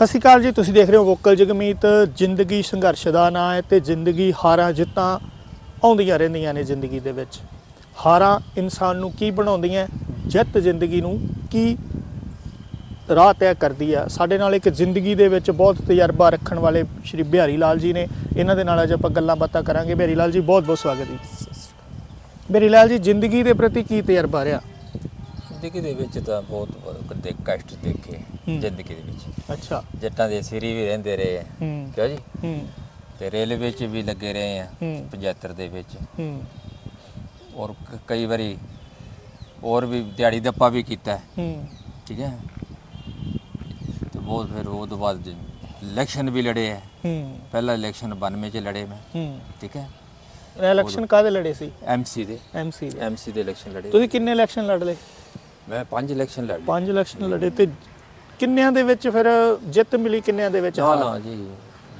ਸਤਿ ਸ਼੍ਰੀ ਅਕਾਲ ਜੀ, ਤੁਸੀਂ ਦੇਖ ਰਹੇ ਹੋ ਵੋਕਲ ਜਗਮੀਤ। ਜ਼ਿੰਦਗੀ ਸੰਘਰਸ਼ ਦਾ ਨਾਂ ਹੈ ਤੇ ਜ਼ਿੰਦਗੀ ਹਾਰਾਂ ਜਿੱਤਾਂ ਆਉਂਦੀਆਂ ਰਹਿੰਦੀਆਂ ਨੇ ਜ਼ਿੰਦਗੀ ਦੇ ਵਿੱਚ। ਹਾਰਾਂ ਇਨਸਾਨ ਨੂੰ ਕੀ ਬਣਾਉਂਦੀਆਂ, ਜਿੱਤ ਜ਼ਿੰਦਗੀ ਨੂੰ ਕੀ ਰਾਹ ਤੈਅ ਕਰਦੀ ਆ। ਸਾਡੇ ਨਾਲ ਇੱਕ ਜ਼ਿੰਦਗੀ ਦੇ ਵਿੱਚ ਬਹੁਤ ਤਜਰਬਾ ਰੱਖਣ ਵਾਲੇ ਸ਼੍ਰੀ ਬਿਹਾਰੀ ਲਾਲ ਜੀ ਨੇ। ਇਹਨਾਂ ਦੇ ਨਾਲ ਅੱਜ ਆਪਾਂ ਗੱਲਾਂ ਬਾਤਾਂ ਕਰਾਂਗੇ। ਬਿਹਾਰੀ ਲਾਲ ਜੀ ਬਹੁਤ ਬਹੁਤ ਸਵਾਗਤ ਜੀ। ਬਿਹਾਰੀ ਲਾਲ ਜੀ, ਜ਼ਿੰਦਗੀ ਦੇ ਪ੍ਰਤੀ ਕੀ ਤਜਰਬਾ ਰਿਹਾ? ਜ਼ਿੰਦਗੀ ਦੇ ਵਿੱਚ ਤਾਂ ਬਹੁਤ ਦੇ ਕਸ਼ਟ ਦੇਖੇ। ਜ਼ਿੰਦਗੀ ਦੇ ਵਿੱਚ। ਅੱਛਾ। ਜੱਟਾਂ ਦੇ ਸਿਰੀ ਵੀ ਰਹਿੰਦੇ ਰਹੇ। ਆ ਹੂੰ। ਕਿਉਂ ਜੀ? ਹੂੰ। ਤੇ ਰੇਲਵੇ 'ਚ ਵੀ ਲੱਗੇ ਰਹੇ ਆ ਹੂੰ। 75 ਦੇ ਵਿੱਚ। ਹੂੰ। ਔਰ ਕਈ ਵਾਰੀ ਹੋਰ ਵੀ ਦਿਹਾੜੀ ਦੱਪਾ ਵੀ ਕੀਤਾ। ਹੈ, ਠੀਕ ਹੈ? ਤੇ ਬਹੁਤ ਫਿਰ ਉਹ ਤੋਂ ਬਾਅਦ ਇਲੈਕਸ਼ਨ ਵੀ ਲੜੇ ਹੈ ਹੂੰ। ਪਹਿਲਾ ਇਲੈਕਸ਼ਨ 92 ਚ ਲੜੇ ਮੈਂ। ਹੂੰ। ਠੀਕ ਹੈ? ਇਲੈਕਸ਼ਨ ਕਾਹਦੇ ਲੜੇ ਸੀ? ਐਮਸੀ ਦੇ। ਐਮਸੀ ਦੇ। ਐਮਸੀ ਦੇ ਇਲੈਕਸ਼ਨ ਲੜੇ। ਤੁਸੀਂ ਕਿੰਨੇ ਇਲੈਕਸ਼ਨ ਲੜ ਲਏ? ਮੈਂ ਪੰਜ ਇਲੈਕਸ਼ਨ ਲੜੇ ਪੰਜ ਇਲੈਕਸ਼ਨ ਲੜੇ ਤੇ ਕਿੰਨਿਆਂ ਦੇ ਵਿੱਚ ਫਿਰ ਜਿੱਤ ਮਿਲੀ ਕਿੰਨਿਆਂ ਦੇ ਵਿੱਚ ਨਾ ਹਾਰ? ਨਾ ਜੀ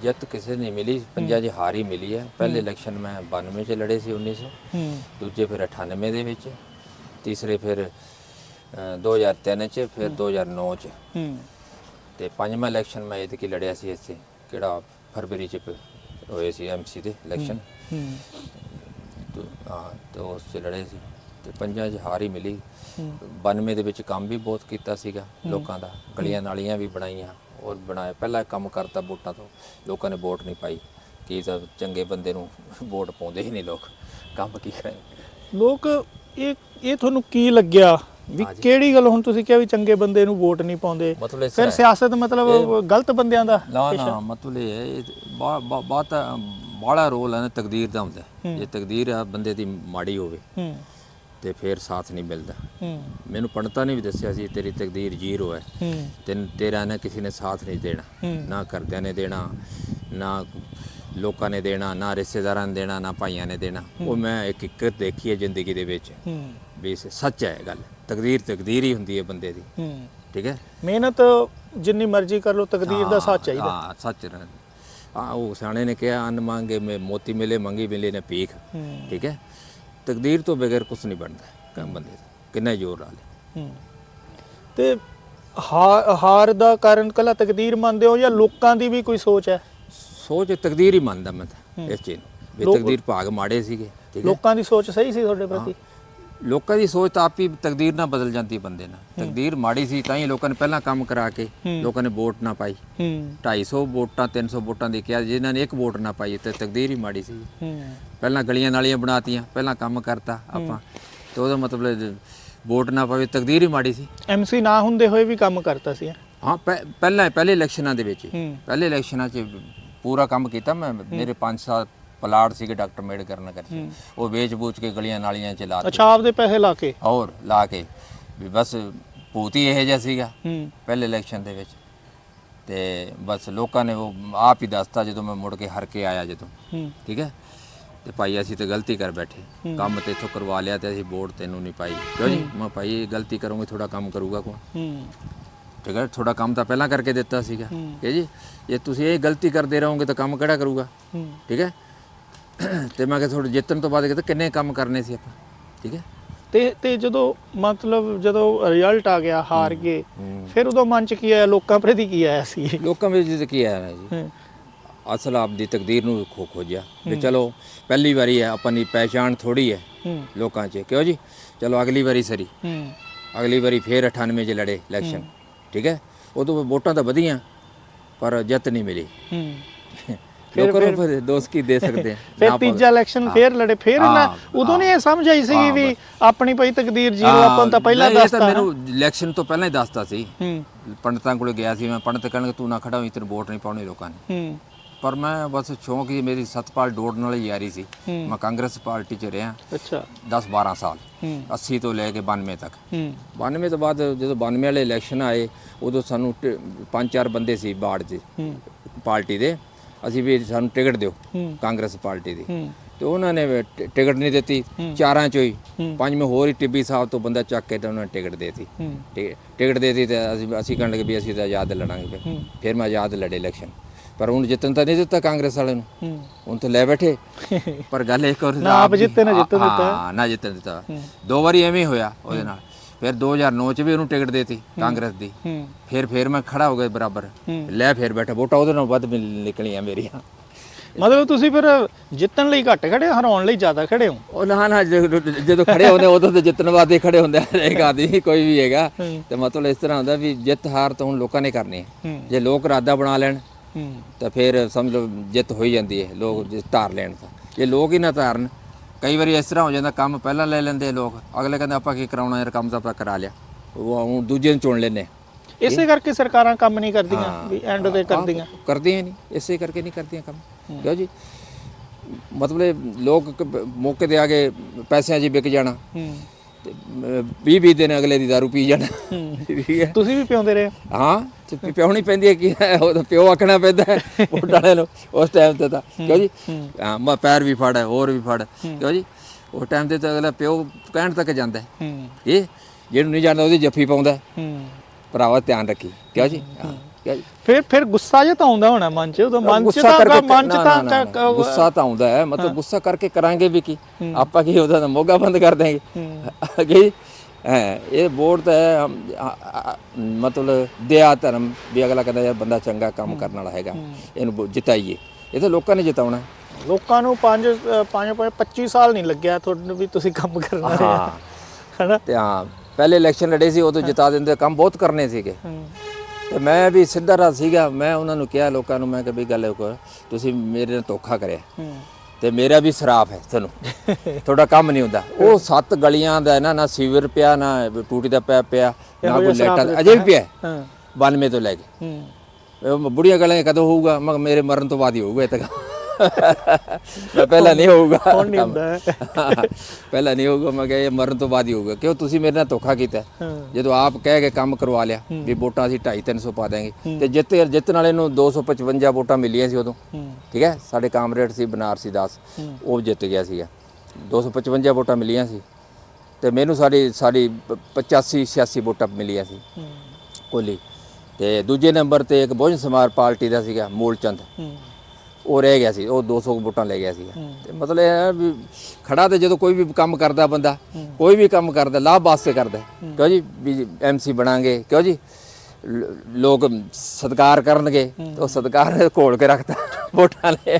ਜਿੱਤ ਕਿਸੇ ਨੇ ਮਿਲੀ ਪੰਜਾਂ 'ਚ ਹਾਰ ਹੀ ਮਿਲੀ ਹੈ। ਪਹਿਲੇ ਇਲੈਕਸ਼ਨ ਮੈਂ 92 ਚ ਲੜੇ ਸੀ 1900 ਹੂੰ। ਦੂਜੇ ਫਿਰ 98 ਦੇ ਵਿੱਚ। ਤੀਸਰੇ ਫਿਰ ਅ, 2003 ਚ ਫਿਰ 2009 ਚ। ਹੂੰ। ਤੇ ਪੰਜਵਾਂ ਇਲੈਕਸ਼ਨ ਮੈਂ ਇਹਦੇ ਕੀ ਲੜਿਆ ਸੀ ਇੱਥੇ ਕਿਹੜਾ ਫਰਵਰੀ ਚ ਪ- ਹੋਏ ਸੀ ਐਮਸੀ ਦੇ ਇਲੈਕਸ਼ਨ। ਹੂੰ। ਤੇ ਹਾਂ ਤੇ ਉਸ ਚ ਲੜੇ ਸੀ। ਤੇ ਪੰਜਾਂ 'ਚ ਹਾਰ ਹੀ ਮਿਲੀ। ਹੂੰ। 92 ਦੇ ਵਿੱਚ ਕੰਮ ਵੀ ਬਹੁਤ ਕੀਤਾ ਸੀਗਾ ਲੋਕਾਂ ਦਾ। ਗਲੀਆਂ ਨਾਲੀਆਂ ਵੀ ਬਣਾਈਆਂ ਔਰ ਬਣਾਏ ਪਹਿਲਾਂ ਕੰਮ ਕਰਤਾ ਵੋਟਾਂ ਤੋਂ। ਲੋਕਾਂ ਨੇ ਵੋਟ ਨਹੀਂ ਪਾਈ। ਕੀ ਤਾਂ ਚੰਗੇ ਬੰਦੇ ਨੂੰ ਵੋਟ ਪਾਉਂਦੇ ਹੀ ਨਹੀਂ ਲੋਕ। ਕੰਮ ਕੀ ਕਰੇ। ਲੋਕ ਇਹ ਇਹ ਤੁਹਾਨੂੰ ਕੀ ਲੱਗਿਆ? ਵੀ। ਕਿਹੜੀ ਗੱਲ ਹੁਣ ਤੁਸੀਂ ਕਿਹਾ ਵੀ ਚੰਗੇ ਬੰਦੇ ਨੂੰ ਵੋਟ ਨਹੀਂ ਪਾਉਂਦੇ? ਫਿਰ। ਸਿਆਸਤ ਮਤਲਬ ਗਲਤ ਬੰਦਿਆਂ ਦਾ ਨਾ ਨਾ ਮਤਲਬ ਇਹ ਬਹੁਤ ਬਾੜਾ ਰੋਲ ਹੈ ਨਾ ਤਕਦੀਰ ਦਾ ਹੁੰਦਾ। ਜੇ ਤਕਦੀਰ ਆ ਬੰਦੇ ਦੀ ਮਾੜੀ ਹੋਵੇ। ਤੇ ਫਿਰ ਸਾਥ ਨਹੀਂ ਮਿਲਦਾ। ਮੈਨੂੰ ਪੰਡਤਾਂ ਨੇ ਵੀ ਦੱਸਿਆ ਸੀ ਤੇਰੀ ਤਕਦੀਰ ਜ਼ੀਰੋ ਹੈ। ਤੈਨੂੰ ਤੇਰਾ ਨਾ ਕਿਸੇ ਨੇ ਸਾਥ ਨਹੀਂ ਦੇਣਾ। ਨਾ ਘਰਦਿਆਂ ਨੇ ਦੇਣਾ ਨਾ ਲੋਕਾਂ ਨੇ ਦੇਣਾ ਨਾ ਰਿਸ਼ਤੇਦਾਰਾਂ ਨੇ ਦੇਣਾ ਨਾ ਭਾਈਆਂ ਨੇ ਦੇਣਾ। ਉਹ ਮੈਂ ਇੱਕ ਇੱਕ ਦੇਖੀ ਹੈ ਜ਼ਿੰਦਗੀ ਦੇ ਵਿੱਚ। ਵੀ ਸੱਚ ਹੈ ਗੱਲ। ਤਕਦੀਰ ਤਕਦੀਰ ਹੀ ਹੁੰਦੀ ਹੈ ਬੰਦੇ ਦੀ। ਠੀਕ ਹੈ? ਮਿਹਨਤ ਜਿੰਨੀ ਮਰਜ਼ੀ ਕਰ ਲੋ ਤਕਦੀਰ ਦਾ ਸਾਥ ਚਾਹੀਦਾ। ਹਾਂ ਸੱਚ ਰਹਿ ਆ ਉਹ ਸਿਆਣੇ ਨੇ ਕਿਹਾ ਅੰਨ ਮੰਗੇ ਮੇ ਮੋਤੀ ਮਿਲੇ ਮੰਗੀ ਮਿਲੇ ਨੇ ਹੂੰ। ਠੀਕ ਹੈ? ਤਕਦੀਰ ਤੋਂ ਬਗੈਰ ਕੁਝ ਨਹੀਂ ਬਣਦਾ ਕੰਮ ਬੰਦੇ ਦਾ ਕਿੰਨਾ ਜ਼ੋਰ ਲਾ ਲੇ ਤੇ ਹਾਰ ਹਾਰ ਦਾ ਕਾਰਨ ਕੱਲਾ ਤਕਦੀਰ ਮੰਨਦੇ ਹੋ ਜਾਂ ਲੋਕਾਂ ਦੀ ਵੀ ਕੋਈ ਸੋਚ ਹੈ? ਸੋਚ ਤਕਦੀਰ ਹੀ ਮੰਨਦਾ ਮੈਂ ਤਾਂ ਇਸ ਚੀਜ਼ ਨੂੰ। ਵੀ ਤਕਦੀਰ ਭਾਗ ਮਾੜੇ ਸੀਗੇ ਲੋਕਾਂ ਦੀ ਸੋਚ ਸਹੀ ਸੀ ਤੁਹਾਡੇ ਪ੍ਰਤੀ? ਲੋਕਾਂ ਦੀ ਸੋਚ ਤਾਂ ਆਪ ਹੀ ਤਕਦੀਰ ਨਾਲ ਬਦਲ ਜਾਂਦੀ ਬੰਦੇ ਨਾਲ। ਤਕਦੀਰ ਮਾੜੀ ਸੀ ਤਾਂ ਹੀ ਲੋਕਾਂ ਨੇ ਪਹਿਲਾਂ ਕੰਮ ਕਰਾ ਕੇ ਲੋਕਾਂ ਨੇ ਵੋਟ ਨਾ ਪਾਈ। ਹੂੰ। 250 ਵੋਟਾਂ 300 ਵੋਟਾਂ ਦੇ ਕਿਹਾ ਜਿਨ੍ਹਾਂ ਨੇ ਇੱਕ ਵੋਟ ਨਾ ਪਾਈ ਤੇ ਤਕਦੀਰ ਹੀ ਮਾੜੀ ਸੀ। ਪਹਿਲਾਂ ਗਲੀਆਂ ਨਾਲੀਆਂ ਬਣਾਤੀਆਂ ਪਹਿਲਾਂ ਕੰਮ ਕਰਤਾ ਆਪਾਂ। ਤੇ ਉਹਦਾ ਮਤਲਬ ਵੋਟ ਨਾ ਪਾਵੇ ਤਕਦੀਰ ਹੀ ਮਾੜੀ ਸੀ। ਐਮਸੀ ਨਾ ਹੁੰਦੇ ਹੋਏ ਵੀ ਕੰਮ ਕਰਤਾ ਸੀ ਹਾਂ? ਪਹਿ- ਪਹਿਲਾਂ ਪਹਿਲੇ ਇਲੈਕਸ਼ਨਾਂ ਦੇ ਵਿੱਚ। ਪਹਿਲੇ ਇਲੈਕਸ਼ਨਾਂ 'ਚ ਪੂਰਾ ਕੰਮ ਕੀਤਾ ਮੈਂ। ਮੇਰੇ 5 ਸਾਲ ਪਲਾਟ ਸੀਗੇ ਡਾਕਟਰ ਅੰਬੇਡਕਰ ਨਗਰ 'ਚ। ਉਹ ਵੇਚ-ਬੂਚ ਕੇ ਗਲੀਆਂ ਨਾਲੀਆਂ ਚ ਲਾਤੇ ਅੱਛਾ ਆਪਦੇ ਪੈਸੇ ਲਾ ਕੇ? ਔਰ ਲਾ ਕੇ। ਵੀ ਬਸ ਭੂਤ ਹੀ ਇਹ ਜਿਹਾ ਸੀਗਾ ਹੂੰ। ਪਹਿਲੇ ਇਲੈਕਸ਼ਨ ਦੇ ਵਿੱਚ। ਤੇ ਬਸ ਲੋਕਾਂ ਨੇ ਉਹ ਆਪ ਹੀ ਦੱਸਤਾ ਜਦੋਂ ਮੈਂ ਮੁੜ ਕੇ ਹਰ ਕੇ ਆਇਆ ਜਦੋਂ। ਹੂੰ। ਠੀਕ ਹੈ? ਤੇ ਭਾਈ ਅਸੀਂ ਤੇ ਗਲਤੀ ਕਰ ਬੈਠੇ। ਕੰਮ ਤੇ ਇਥੋਂ ਕਰਵਾ ਲਿਆ ਤੇ ਅਸੀਂ ਵੋਟ ਤੈਨੂੰ ਨਹੀਂ ਪਾਈ। ਕਿਉਂ ਜੀ? ਮੈਂ ਭਾਈ ਇਹ ਗਲਤੀ ਕਰੂੰਗੇ ਥੋੜਾ ਕੰਮ ਕਰੂਗਾ ਹੂੰ। ਠੀਕ ਹੈ? ਥੋੜਾ ਕੰਮ ਤਾਂ ਪਹਿਲਾਂ ਕਰਕੇ ਦਿੱਤਾ ਸੀਗਾ। ਹੂੰ। ਕਿ ਜੀ? ਜੇ ਤੁਸੀਂ ਇਹ ਗਲਤੀ ਕਰਦੇ ਰਹੋਗੇ ਤਾਂ ਕੰਮ ਕਿਹੜਾ ਕਰੂਗਾ? ਹੂੰ। ਠੀਕ ਹੈ? ਤੇ ਮੈਂ ਕਿਹਾ ਥੋੜੇ ਜਿੱਤਣ ਤੋਂ ਬਾਅਦ ਕਿਤੇ ਕਿੰਨੇ ਕੰਮ ਕਰਨੇ ਸੀ ਆਪਾਂ? ਠੀਕ ਹੈ? ਤੇ ਤੇ ਜਦੋਂ ਮਤਲਬ ਜਦੋਂ ਰਿਜ਼ਲਟ ਆ ਗਿਆ ਹਾਰ ਗਏ। ਫਿਰ ਉਦੋਂ ਮਨ ਚ ਕੀ ਆਇਆ? ਲੋਕਾਂ ਪ੍ਰਤੀ ਕੀ ਆਇਆ ਸੀ? ਲੋਕਾਂ ਵਿੱਚ ਜਿੱਦ ਕੀ ਆਇਆ ਜੀ? ਅਸਲ ਆਪਦੀ ਤਕਦੀਰ ਨੂੰ ਖੋ ਖੋਜਿਆ। ਵੀ ਚਲੋ ਪਹਿਲੀ ਵਾਰੀ ਹੈ ਆਪਣੀ ਪਹਿਚਾਣ ਥੋੜੀ ਹੈ ਲੋਕਾਂ 'ਚ। ਕਿਉਂ ਜੀ? ਚਲੋ ਅਗਲੀ ਵਾਰੀ ਸਰੀ। ਅਗਲੀ ਵਾਰੀ ਫੇਰ 98 'ਚ ਲੜੇ ਇਲੈਕਸ਼ਨ ਠੀਕ ਹੈ? ਉਦੋਂ ਵੋਟਾਂ ਤਾਂ ਵਧੀਆਂ ਪਰ ਜਿੱਤ ਨਹੀਂ ਮਿਲੀ। ਲੋਕਾਂ ਨੂੰ ਫਿਰ ਦੋਸਤ ਕੀ ਦੇ ਸਕਦੇ ਆ? ਫਿਰ ਤੀਜਾ ਇਲੈਕਸ਼ਨ ਫੇਰ ਲੜੇ ਫੇਰ ਨਾ ਉਦੋਂ ਨਹੀਂ ਇਹ ਸਮਝ ਆਈ ਸੀਗੀ ਵੀ ਆਪਣੀ ਪਈ ਤਕਦੀਰ ਜੀਰੋ ਆਪਾਂ ਤਾਂ ਪਹਿਲਾਂ ਨਹੀਂ, ਇਹ ਤਾਂ ਦੱਸਤਾ ਮੈਨੂੰ ਇਲੈਕਸ਼ਨ ਤੋਂ ਪਹਿਲਾਂ ਹੀ ਦੱਸਤਾ ਸੀ। ਹੂੰ। ਪੰਡਤਾਂ ਕੋਲੇ ਗਿਆ ਸੀ ਮੈਂ ਪੰਡਤ ਕਹਿਣਗੇ ਤੂੰ ਨਾ ਖੜਾ ਹੋਈ ਤੈਨੂੰ ਵੋਟ ਨਹੀਂ ਪਾਉਣੀ ਲੋਕਾਂ ਨੇ। ਹੂੰ। ਪਰ ਮੈਂ ਬਸ ਸ਼ੌਂਕ ਹੀ ਮੇਰੀ ਸਤਪਾਲ ਡੋੜ ਨਾਲ ਯਾਰੀ ਸੀ। ਮੈਂ ਕਾਂਗਰਸ ਪਾਰਟੀ 'ਚ ਰਿਹਾ। ਅੱਛਾ। 10 12 ਸਾਲ। ਹੂੰ। 80 ਤੋਂ ਲੈ ਕੇ 92 ਤੱਕ। ਹੂੰ। 92 ਤੋਂ ਬਾਅਦ ਜਦੋਂ 92 ਵਾਲੇ ਇਲੈਕਸ਼ਨ ਆਏ ਉਦੋਂ ਸਾਨੂੰ ਪੰਜ ਚਾਰ ਬੰਦੇ ਸੀ ਬਾੜ 'ਚ ਪਾਰਟੀ ਦੇ। ਅਸੀਂ ਵੀ ਸਾਨੂੰ ਟਿਕਟ ਦਿਓ ਕਾਂਗਰਸ ਪਾਰਟੀ ਦੀ। ਤੇ ਉਹਨਾਂ ਨੇ ਟਿਕਟ ਨਹੀਂ ਦਿੱਤੀ। ਚਾਰਾਂ ਚੋਂ ਹੀ। ਪੰਜਵੇਂ ਹੋਰ ਹੀ ਟਿੱਬੀ ਸਾਹਿਬ ਤੋਂ ਬੰਦਾ ਚੱਕ ਕੇ ਤੇ ਉਹਨਾਂ ਨੇ ਟਿਕਟ ਦੇਤੀ। ਟਿਕਟ ਦੇਤੀ ਤੇ ਅਸੀਂ ਅਸੀਂ ਕਹਿਣ ਲੱਗੇ ਵੀ ਅਸੀਂ ਤਾਂ ਆਜ਼ਾਦ ਲੜਾਂਗੇ ਫਿਰ। ਮੈਂ ਆਜ਼ਾਦ ਲੜੇ ਇਲੈਕਸ਼ਨ। ਪਰ ਹੁਣ ਜਿੱਤਣ ਤਾਂ ਨਹੀਂ ਦਿੱਤਾ ਕਾਂਗਰਸ ਵਾਲੇ ਨੂੰ। ਹੁਣ ਤਾਂ ਲੈ ਬੈਠੇ। ਪਰ ਗੱਲ ਇੱਕ ਹੋਰ ਨਾ ਆਪ ਜਿੱਤੇ, ਨਾ ਜਿੱਤਣ ਦਿੱਤਾ। ਹਾਂ ਨਾ ਜਿੱਤਣ ਦਿੱਤਾ। ਦੋ ਵਾਰੀ ਐਵੇਂ ਹੋਇਆ ਉਹਦੇ ਨਾਲ। ਫਿਰ 2009 ਚ ਵੀ ਉਹਨੂੰ ਟਿਕਟ ਦੇਤੀ ਕਾਂਗਰਸ ਦੀ। ਫਿਰ ਫਿਰ ਮੈਂ ਖੜਾ ਹੋ ਗਿਆ ਬਰਾਬਰ। ਲੈ ਫਿਰ ਬੈਠਾ ਵੋਟਾਂ ਉਹਦੇ ਨਾਲ ਵੱਧ ਨਿਕਲੀਆਂ ਮੇਰੀਆਂ। ਮਤਲਬ ਤੁਸੀਂ ਫਿਰ ਜਿੱਤਣ ਲਈ ਘੱਟ ਖੜੇ ਹਰਾਉਣ ਲਈ ਜ਼ਿਆਦਾ ਖੜੇ ਹੋ? ਉਹ ਨਾ ਨਾ ਜਦੋਂ ਖੜੇ ਹੁੰਦੇ ਉਦੋਂ ਤੇ ਜਿੱਤਣ ਵਾਸਤੇ ਖੜੇ ਹੁੰਦੇ ਇੱਕ ਆਦਮੀ ਕੋਈ ਵੀ ਹੈਗਾ। ਤੇ ਮਤਲਬ ਇਸ ਤਰ੍ਹਾਂ ਹੁੰਦਾ ਵੀ ਜਿੱਤ ਹਾਰ ਤਾਂ ਹੁਣ ਲੋਕਾਂ ਨੇ ਕਰਨੀ ਜੇ ਲੋਕ ਇਰਾਦਾ ਬਣਾ ਲੈਣ ਤਾਂ ਫਿਰ ਸਮਝ ਲਓ ਜਿੱਤ ਹੋਈ ਜਾਂਦੀ ਹੈ ਲੋਕ ਧਾਰ ਲੈਣ ਤਾਂ। ਜੇ ਲੋਕ ਹੀ ਨਾ ਧਾਰਨ ਕਈ ਵਾਰੀ ਇਸ ਤਰ੍ਹਾਂ ਹੋ ਜਾਂਦਾ ਕੰਮ ਪਹਿਲਾਂ ਲੈ ਲੈਂਦੇ ਲੋਕ ਅਗਲੇ ਕਹਿੰਦੇ ਆਪਾਂ ਕੀ ਕਰਾਉਣਾ ਯਾਰ ਕੰਮ ਤਾਂ ਆਪਾਂ ਕਰਾ ਲਿਆ। ਉਹ ਹੁਣ ਦੂਜੇ ਨੂੰ ਚੁਣ ਆ। ਇਸੇ ਕਰਕੇ ਸਰਕਾਰਾਂ ਕੰਮ ਨਹੀਂ ਕਰਦੀਆਂ ਵੀ ਐਂਡ ਤੇ ਕਰਦੀਆਂ। ਕਰਦੀਆਂ ਨਹੀਂ ਇਸੇ ਕਰਕੇ ਨਹੀਂ ਕਰਦੀਆਂ ਕੰਮ। ਕਿਉਂ ਜੀ? ਮਤਲਬ ਲੋਕ ਮੌਕੇ ਤੇ ਆ ਕੇ ਪੈਸਿਆਂ 'ਚ ਵਿਕ ਜਾਣਾ। 20 20 ਦਿਨ ਅਗਲੇ ਦੀ ਦਾਰੂ ਪੀ ਜਾਣਾ। ਠੀਕ ਹੈ। ਤੁਸੀਂ ਵੀ ਪਿਉਂਦੇ ਰਹੇ? ਹੋ? ਤੇ ਪਿਉਣੀ ਪੈਂਦੀ ਹੈ ਕਿ ਉਹ ਤਾਂ ਪਿਓ ਆਖਣਾ ਪੈਂਦਾ ਹੈ ਵੋਟਾਂ ਨੂੰ ਉਸ ਟਾਈਮ ਤੇ ਤਾਂ। ਕਿਉਂ ਜੀ? ਹਾਂ ਮੈਂ ਪੈਰ ਵੀ ਫੜ ਹੋਰ ਵੀ ਫੜ। ਕਿਉਂ ਜੀ? ਉਸ ਟਾਈਮ ਤੇ ਤਾਂ ਅਗਲਾ ਪਿਓ ਕਹਿਣ ਤੱਕ ਜਾਂਦਾ ਇਹ ਜਿਹਨੂੰ ਨਹੀਂ ਜਾਣਦਾ ਉਹਦੀ ਜੱਫੀ ਪਾਉਂਦਾ ਭਰਾਵਾ ਧਿਆਨ ਰੱਖੀ। ਕਿਉਂ ਜੀ? ਹਾਂ। ਜੀ ਫਿਰ ਫਿਰ ਗੁੱਸਾ ਜਿਹਾ ਤਾਂ ਆਉਂਦਾ ਹੋਣਾ ਮਨ 'ਚ ਉਦੋਂ ਮਨ 'ਚ ਤਾਂ ਮਨ 'ਚ ਤਾਂ ਗੁੱਸਾ ਤਾਂ ਆਉਂਦਾ ਹੈ ਮਤਲਬ ਗੁੱਸਾ ਕਰਕੇ ਕਰਾਂਗੇ ਵੀ ਕੀ? ਆਪਾਂ ਕੀ ਉਹਦਾ ਮੋਗਾ ਬੰਦ ਕਰ ਦੇਂਗੇ। ਅਗੇ ਹੈ ਇਹ ਵੋਟ ਤਾਂ ਹੈ, ਮਤਲਬ ਦਿਆ ਧਰਮ ਵੀ ਅਗਲਾ ਕਹਿੰਦਾ ਯਾਰ ਬੰਦਾ ਚੰਗਾ ਕੰਮ ਕਰਨ ਵਾਲਾ ਹੈਗਾ ਇਹਨੂੰ ਜਿਤਾਈਏ। ਇਹ ਤਾਂ ਲੋਕਾਂ ਨੇ ਜਿਤਾਉਣਾ ਹੈ। ਲੋਕਾਂ ਨੂੰ 5 5 25 ਸਾਲ ਨਹੀਂ ਲੱਗਿਆ ਤੁਹਾਨੂੰ ਵੀ ਤੁਸੀਂ ਕੰਮ ਕਰਨਾ ਹੈ ਹਾਂ। ਹਨਾ? ਤੇ ਹਾਂ ਪਹਿਲੇ ਇਲੈਕਸ਼ਨ ਲੜੇ ਸੀ ਉਦੋਂ ਜਿਤਾ ਦਿੰਦੇ ਕੰਮ ਬਹੁਤ ਕਰਨੇ ਸੀਗੇ। ਹੂੰ। ਤੇ ਮੈਂ ਵੀ ਸਿੱਧਾ ਰਾਹ ਸੀਗਾ ਮੈਂ ਉਹਨਾਂ ਨੂੰ ਕਿਹਾ ਲੋਕਾਂ ਨੂੰ ਮੈਂ ਕਿ ਵੀ ਗੱਲ ਕੋ ਤੁਸੀਂ ਮੇਰੇ ਨਾਲ ਧੋਖਾ ਕਰਿਆ। ਤੇ ਮੇਰਾ ਵੀ ਸਰਾਫ ਹੈ ਤੁਹਾਨੂੰ। ਤੁਹਾਡਾ ਕੰਮ ਨਹੀਂ ਹੁੰਦਾ। ਉਹ ਸੱਤ ਗਲੀਆਂ ਦਾ ਨਾ ਨਾ ਸੀਵਰ ਪਿਆ ਨਾ ਟੂਟੀ ਦਾ ਪੈਪ ਪਿਆ ਨਾ ਕੋਈ ਲਾਈਟਾਂ ਦਾ- ਅਜੇ ਵੀ ਪਿਆ। ਹੈ। ਹਾਂ। 92 ਤੋਂ ਲੈ ਕੇ। ਬੁੜੀਆਂ ਗਲੀਆਂ ਕਦੋਂ ਹੋਊਗਾ? ਮੇਰੇ ਮਰਨ ਤੋਂ ਬਾਅਦ ਹੀ ਹੋਊਗਾ ਇਹ ਤਾਂ। ਮੈਂ ਪਹਿਲਾਂ ਨਹੀਂ ਹੋਊਗਾ। ਹੁਣ ਨਹੀਂ ਹੁੰਦਾ। ਪਹਿਲਾਂ ਨਹੀਂ ਹੋਊਗਾ ਮੈਂ ਕਿਹਾ ਇਹ ਮਰਨ ਤੋਂ ਬਾਅਦ ਹੀ ਹੋਊਗਾ। ਕਿਉਂ? ਤੁਸੀਂ ਮੇਰੇ ਨਾਲ ਧੋਖਾ ਕੀਤਾ। ਜਦੋਂ ਆਪ ਕਹਿ ਕੇ ਕੰਮ ਕਰਵਾ ਲਿਆ ਵੀ ਵੋਟਾਂ ਅਸੀਂ 2.5 300 ਪਾ ਦਾਂਗੇ ਤੇ ਜਿੱਤ ਜਿੱਤਣ ਵਾਲੇ ਨੂੰ 255 ਵੋਟਾਂ ਮਿਲੀਆਂ ਸੀ ਉਦੋਂ। ਠੀਕ ਹੈ? ਸਾਡੇ ਕਾਮਰੇਡ ਸੀ ਬਨਾਰਸੀ ਦਾਸ। ਉਹ ਜਿੱਤ ਗਿਆ ਸੀਗਾ। 255 ਵੋਟਾਂ ਮਿਲੀਆਂ ਸੀ। ਤੇ ਮੈਨੂੰ ਸਾਡੀ ਸਾਡੀ 85 86 ਵੋਟਾਂ ਮਿਲੀਆਂ ਸੀ। ਕੋਲੀ ਤੇ ਦੂਜੇ ਨੰਬਰ ਤੇ ਇੱਕ ਬਹੁਜਨ ਸਮਾਜ ਪਾਰਟੀ ਦਾ ਸੀਗਾ ਮੂਲਚੰਦ ਉਹ ਰਹਿ ਗਿਆ ਸੀ ਉਹ 200 ਵੋਟਾਂ ਲੈ ਗਿਆ ਸੀਗਾ ਤੇ ਮਤਲਬ ਇਹ ਹੈ ਵੀ ਖੜਾ ਤੇ ਜਦੋਂ ਕੋਈ ਵੀ ਕੰਮ ਕਰਦਾ ਬੰਦਾ ਕੋਈ ਵੀ ਕੰਮ ਕਰਦਾ ਲਾਭ ਵਾਸਤੇ ਕਰਦਾ ਹੈ। ਕਿਉਂ ਜੀ? ਵੀ ਐਮਸੀ ਬਣਾਂਗੇ ਕਿਉਂ ਜੀ? ਲ- ਲੋਕ ਸਤਿਕਾਰ ਕਰਨਗੇ ਤੇ ਉਹ ਸਤਿਕਾਰ ਘੋਲ ਕੇ ਰੱਖਦਾ ਵੋਟਾਂ ਲੈ।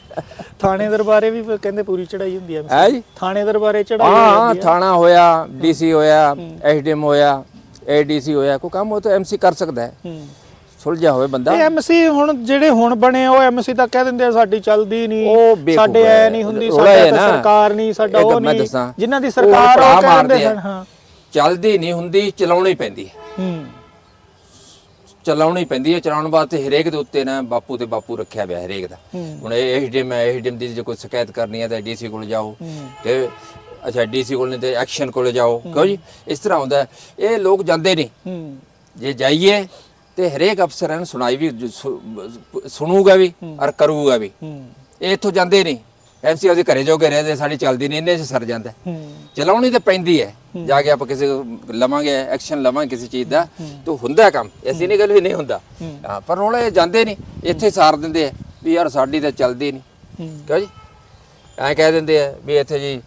ਥਾਣੇ ਦਰਬਾਰੇ ਵੀ ਕਹਿੰਦੇ ਪੂਰੀ ਚੜਾਈ ਹੁੰਦੀ ਹੈ। ਹੈ ਜੀ। ਥਾਣੇ ਦਰਬਾਰੇ ਚੜਾਈ ਹਾਂ ਹਾਂ। ਥਾਣਾ ਹੋਇਆ ਡੀਸੀ ਹੋਇਆ ਐਸਡੀਐਮ ਹੋਇਆ ਏਡੀਸੀ ਹੋਇਆ ਕੋਈ ਕੰਮ ਉਹ ਤਾਂ ਐਮਸੀ ਕਰ ਸਕਦਾ ਹੈ। ਹੂੰ। ਸੁਲਝਿਆ ਹੋਵੇ ਬੰਦਾ ਇਹ ਐਮਸੀ ਹੁਣ ਜਿਹੜੇ ਹੁਣ ਬਣੇ ਉਹ ਐਮਸੀ ਤਾਂ ਕਹਿ ਦਿੰਦੇ ਆ ਸਾਡੀ ਚੱਲਦੀ ਨਹੀਂ ਸਾਡੇ ਐ। ਨਹੀਂ ਹੁੰਦੀ ਸਾਡਾ। ਸਰਕਾਰ ਨਹੀਂ ਸਾਡਾ ਉਹ ਨਹੀਂ। ਜਿਨ੍ਹਾਂ ਦੀ ਸਰਕਾਰ ਉਹ ਕਹਿੰਦੇ। ਸਨ ਹਾਂ ਚੱਲਦੀ ਨਹੀਂ ਹੁੰਦੀ ਚਲਾਉਣੀ ਪੈਂਦੀ ਹੈ ਚਲਾਉਣੀ ਪੈਂਦੀ ਹੈ ਚਲਾਉਣ ਵਾਸਤੇ ਹਰੇਕ ਦੇ ਉੱਤੇ ਨਾ ਬਾਪੂ ਤੇ ਬਾਪੂ ਰੱਖਿਆ ਹੋਇਆ ਹਰੇਕ ਦਾ। ਹੁਣ ਇਹ ਐਸਡੀਐਮ ਹੈ ਐਸਡੀਐਮ ਦੀ ਜੇ ਕੋਈ ਸ਼ਿਕਾਇਤ ਕਰਨੀ ਹੈ ਤਾਂ ਡੀਸੀ ਕੋਲ ਜਾਓ। ਤੇ ਅੱਛਾ ਡੀਸੀ ਕੋਲ ਨਹੀਂ ਤੇ ਐਕਸ਼ਨ ਕੋਲ ਜਾਓ ਕਿਉਂ ਜੀ ਇਸ ਤਰ੍ਹਾਂ ਹੁੰਦਾ। ਇਹ ਲੋਕ ਜਾਂਦੇ ਨਹੀਂ ਹੂੰ ਜੇ ਜਾਈਏ ਤੇ ਹਰੇਕ ਅਫਸਰਾਂ ਨੂੰ ਸੁਣਾਈ ਵੀ ਜ- ਸੁਣੂਗਾ ਵੀ ਔਰ ਕਰੂਗਾ ਵੀ। ਇਹ ਇੱਥੋਂ ਜਾਂਦੇ ਨਹੀਂ। ਐਮਸੀ ਉਹਦੇ ਘਰੇ ਜੋਗੇ ਰਹਦੇ ਸਾਡੀ ਚੱਲਦੀ ਨਹੀਂ ਚ ਸਰ ਜਾਂਦਾ। ਚਲਾਉਣੀ ਤਾਂ ਪੈਂਦੀ ਹੈ। ਜਾ ਕੇ ਆਪਾਂ ਕਿਸੇ ਲਵਾਂਗੇ ਐਕਸ਼ਨ ਲਵਾਂਗੇ ਕਿਸੇ ਚੀਜ਼ ਦਾ ਤਾਂ ਹੁੰਦਾ ਕੰਮ। ਐਸੀ ਨਹੀਂ ਗੱਲ ਵੀ ਨਹੀਂ ਹੁੰਦਾ। ਹਾਂ। ਪਰ ਹੁਣ ਇਹ ਜਾਂਦੇ ਨਹੀਂ। ਇੱਥੇ ਸਾਰ ਦਿੰਦੇ ਆ ਵੀ ਯਾਰ ਸਾਡੀ ਤਾਂ ਚੱਲਦੀ ਨਹੀਂ। ਕਿਉਂ ਜੀ? ਐਂ ਕਹਿ ਦਿੰਦੇ ਆ ਵੀ ਇੱਥੇ ਜੀ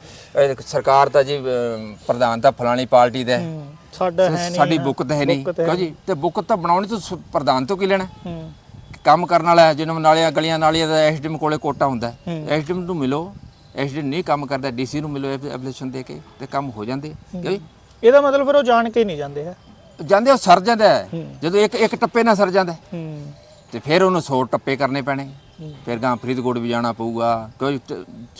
ਸਰਕਾਰ ਤਾਂ ਜੀ ਪ੍ਰਧਾਨ ਤਾਂ ਫਲਾਣੀ ਪਾਰਟੀ ਦਾ ਹੂੰ। ਸਾਡਾ ਹੈ ਨਹੀਂ ਸਾਡੀ ਬੁੱਕ ਤਾਂ ਹੈ ਨਹੀਂ। ਕਿਉਂ ਜੀ? ਤੇ ਬੁੱਕ ਤਾਂ ਬਣਾਉਣੀ ਤਾਂ ਸ- ਪ੍ਰਧਾਨ ਤੋਂ ਕੀ ਲੈਣਾ? ਹੂੰ। ਕੰਮ ਕਰਨ ਵਾਲਾ ਜਿਹਨੂੰ ਨਾਲੀਆਂ ਗਲੀਆਂ ਨਾਲੀਆਂ ਦਾ ਐਸਡੀਐਮ ਕੋਲੇ ਕੋਟਾ ਹੁੰਦਾ। ਐਸਡੀਐਮ ਨੂੰ ਮਿਲੋ। ਐਸਡੀਐਮ ਨਹੀਂ ਕੰਮ ਕਰਦਾ ਡੀਸੀ ਨੂੰ ਮਿਲੋ ਐਪਲੀਕੇਸ਼ਨ ਦੇ ਕੇ ਤੇ ਕੰਮ ਹੋ ਜਾਂਦੇ। ਕਿਉਂ ਇਹਦਾ ਮਤਲਬ ਫਿਰ ਉਹ ਜਾਣ ਕੇ ਨਹੀਂ ਜਾਂਦੇ ਹੈ। ਜਾਂਦੇ ਉਹ ਸਰ ਜਾਂਦਾ। ਜਦੋਂ ਇੱਕ ਇੱਕ ਟੱਪੇ ਨਾਲ ਸਰ ਜਾਂਦਾ ਤੇ ਫਿਰ ਉਹਨੂੰ 100 ਟੱਪੇ ਕਰਨੇ ਪੈਣੇ। ਫਿਰ ਗਾਂ ਫਰੀਦਕੋਟ ਵੀ ਜਾਣਾ ਪਊਗਾ ਕੋਈ